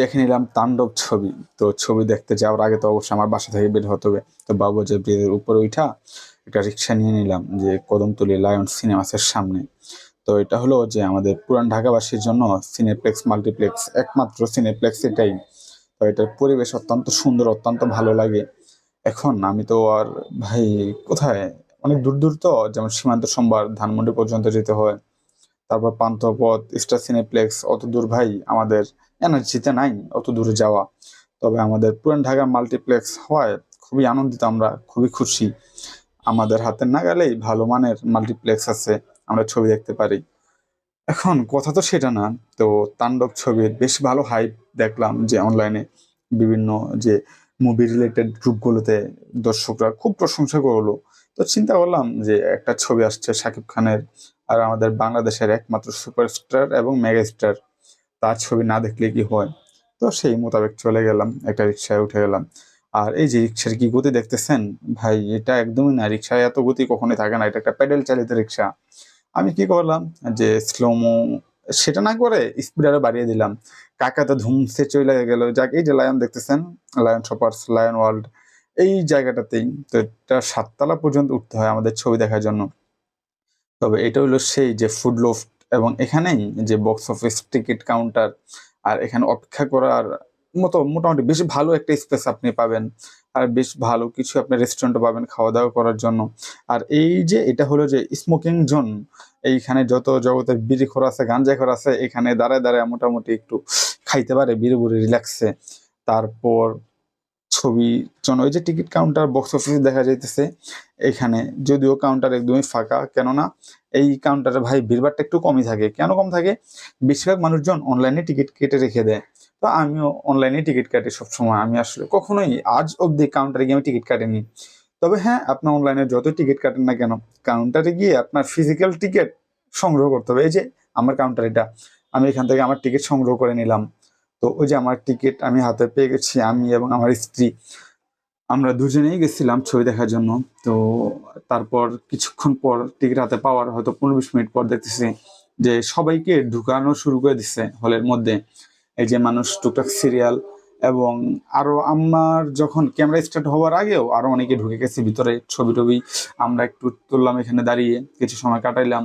দেখে নিলাম তাণ্ডব ছবি। তো ছবি দেখতে যাওয়ার আগে তো অবশ্যই আমার বাসা থেকে বের হতে হবে। তো বাবুজি ব্রিজের উপরে উঠা একটা রিক্সা নিয়ে নিলাম যে কদমতলি লায়ন সিনেমাসের সামনে। তো এটা হলো যে আমাদের পুরান ঢাকাবাসীর জন্য সিনেপ্লেক্স, মাল্টিপ্লেক্স, একমাত্র সিনেপ্লেক্স এটাই। তো এটার পরিবেশ অত্যন্ত সুন্দর, অত্যন্ত ভালো লাগে। এখন আমি তো আর, ভাই, কোথায়? অনেক দূর দূর তো, যেমন সীমান্ত সোমবার ধানমন্ডি পর্যন্ত যেতে হয়। তারপর পান্থপথ, স্টার সিনেপ্লেক্স, অত দূর ভাই আমাদের এনার্জিতে নাই, অত দূরে যাওয়া। তবে আমাদের পুরান ঢাকার মাল্টিপ্লেক্স হওয়ায় খুবই আনন্দিত আমরা, খুবই খুশি। আমাদের হাতে না গেলেই ভালো মানের মাল্টিপ্লেক্স আছে, আমরা ছবি দেখতে পারি। এখন কথা তো সেটা না, তো তাণ্ডব ছবির বেশ ভালো হাইপ দেখলাম যে অনলাইনে বিভিন্ন যে মুভি রিলেটেড গ্রুপগুলোতে দর্শকরা খুব প্রশংসা করল। তো চিন্তা করলাম যে একটা ছবি আসছে শাকিব খানের আর আমাদের বাংলাদেশের একমাত্র সুপারস্টার এবং মেগাস্টার তার ছবি না দেখলে কি হয়? তো সেই মোতাবেক চলে গেলাম, একটা রিক্সায় উঠে গেলাম। আর এই যে রিক্সার কি গতি দেখতেছেন? ভাই, এটা একদমই না। রিক্সায় এত গতি কখনোই থাকে না। এটা একটা প্যাডেল চালিত রিক্সা আমি কি করলাম যে স্লোমো সেটা না করে স্পিড আরও বাড়িয়ে দিলাম। কাকা তো ধুমসে চলে গেল। যাক, এই যে লায়ন দেখতেছেন? লায়ন শপার্স লায়ন ওয়ার্ল্ড এই জায়গাটাতেই তো এটা সাততলা পর্যন্ত উঠতে হয় আমাদের ছবি দেখার জন্য। তবে এটা হলো সেই যে ফুড লোফট এবং এখানেই যে বক্স অফিস টিকিট কাউন্টার আর এখানে অপেক্ষা করার মতো মোটামুটি বেশ ভালো একটা স্পেস আপনি পাবেন। আর বেশ ভালো কিছু আপনি রেস্টুরেন্টও পাবেন খাওয়া দাওয়া করার জন্য। আর এই যে এটা হলো যে স্মোকিং জোন এইখানে যত জগতের বিড়ি খোর আছে গাঞ্জা খোর আছে, এখানে দাঁড়ায় দাঁড়ায় মোটামুটি একটু খাইতে পারে বিড়ি বুড়ি রিল্যাক্সে তারপর ছবি জন্য। ওই যে টিকিট কাউন্টার বক্স অফিসে দেখা যাইতেছে। এখানে যদিও কাউন্টার একদমই ফাঁকা, কেননা এই কাউন্টারে ভাই ভিড়ভাড়টা একটু কমই থাকে। কেন কম থাকে? বেশিরভাগ মানুষজন অনলাইনে টিকিট কেটে রেখে দেয়। তো আমিও অনলাইনে টিকিট কাটি সবসময়। আমি আসলে কখনোই আজ অবধি কাউন্টারে গিয়ে আমি টিকিট কাটিনি। তবে হ্যাঁ আপনার অনলাইনে যত টিকিট কাটেন না কেন, কাউন্টারে গিয়ে আপনার ফিজিক্যাল টিকিট সংগ্রহ করতে হবে। এই যে আমার কাউন্টার এটা, আমি এখান থেকে আমার টিকিট সংগ্রহ করে নিলাম। তো ওই যে আমার টিকিট আমি হাতে পেয়ে গেছি, আমি এবং আমার স্ত্রী। আমরা দুজনেই গেছিলাম ছবি দেখার জন্য। তো তারপর কিছুক্ষণ পর টিকিট হাতে পাওয়ার হয়তো পনেরো বিশ মিনিট পর দেখতেছি যে সবাইকে ঢুকানো শুরু করে দিচ্ছে হলের মধ্যে। এই যে মানুষ টুকটাক সিরিয়াল এবং আরও আমার যখন ক্যামেরা স্টার্ট হওয়ার আগেও আরও অনেকে ঢুকে গেছে ভিতরে ছবি টবি আমরা একটু তুললাম এখানে দাঁড়িয়ে, কিছু সময় কাটাইলাম।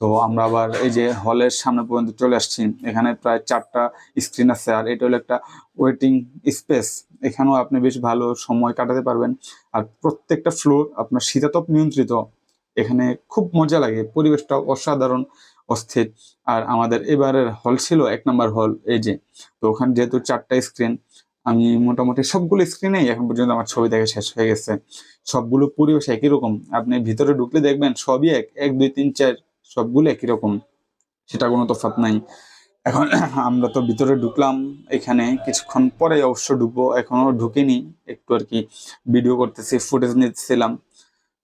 তো আমরা আবার এই যে হলের সামনে পর্যন্ত চলে আসছি। এখানে প্রায় চারটা স্ক্রিন আছে আর এটা হলো একটা ওয়েটিং স্পেস এখানেও আপনি বেশ ভালো সময় কাটাতে পারবেন। আর প্রত্যেকটা ফ্লোর আপনার শীতাতপ নিয়ন্ত্রিত। এখানে খুব মজা লাগে। পরিবেশটা অসাধারণ, অস্থির। আর আমাদের এবারের হল ছিল এক নম্বর হল এই যে। তো ওখানে যেহেতু চারটা স্ক্রিন আমি মোটামুটি সবগুলো স্ক্রিনেই এখন পর্যন্ত আমার ছবি দেখা শেষ হয়ে গেছে। সবগুলো পরিবেশ একই রকম। আপনি ভিতরে ঢুকলে দেখবেন সবই এক এক, দুই, তিন, চার সবগুলো একই রকম সেটা কোনো তফাৎ নাই। এখন আমরা তো ভিতরে ঢুকলাম, এখানে কিছুক্ষণ পরে অবশ্য ঢুকবো, এখনও ঢুকিনি, একটু আর কি ভিডিও করতেছি ফুটেজ নিতেছিলাম।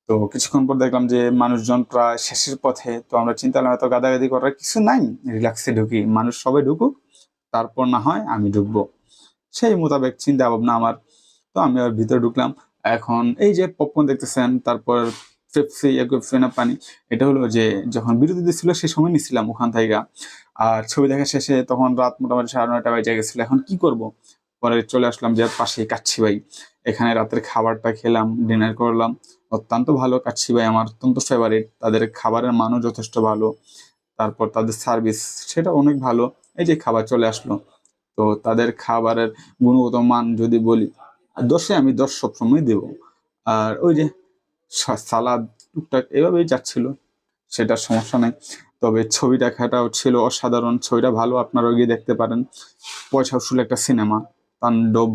তো কিছুক্ষণ পর দেখলাম যে মানুষজন প্রায় শেষের পথে, তো আমরা চিন্তা এত গাদাগাদি করার কিছু নাই রিল্যাক্সে ঢুকি, মানুষ সবাই ঢুকুক, তারপর না হয় আমি ঢুকবো। সেই মোতাবেক চিন্তা ভাবনা আমার, তো আমি আর ভিতরে ঢুকলাম। এখন এই যে পপকর্ন দেখতেছেন, তারপর পেপসি ফেনা পানি এটা হলো যে যখন বিরতি দিচ্ছিল, সেই সময় নিছিলাম ওখান থেকে। আর ছবি দেখা শেষে তখন রাত মোটামুটি সাড়ে নয়টা বাজে গেছিল। এখন কি করব? পরে চলে আসলাম যে পাশে কাচ্ছি ভাই। এখানে রাতের খাবারটা খেলাম ডিনার করলাম। অত্যন্ত ভালো কাচ্ছি ভাই, আমার অত্যন্ত ফেভারিট তাদের খাবারের মানও যথেষ্ট ভালো। তারপর তাদের সার্ভিস সেটা অনেক ভালো। এই যে খাবার চলে আসলো। তো তাদের খাবারের গুণগত মান যদি বলি, দশে আমি দশ সবসময় দেব। আর ওই যে সালাদ, টুকটাক এভাবেই যাচ্ছিল সেটা সমস্যা নেই। তবে ছবি দেখাটাও ছিল অসাধারণ, ছবিটা ভালো, আপনারাও গিয়ে দেখতে পারেন। পয়সা উসুল একটা সিনেমা, তাণ্ডব।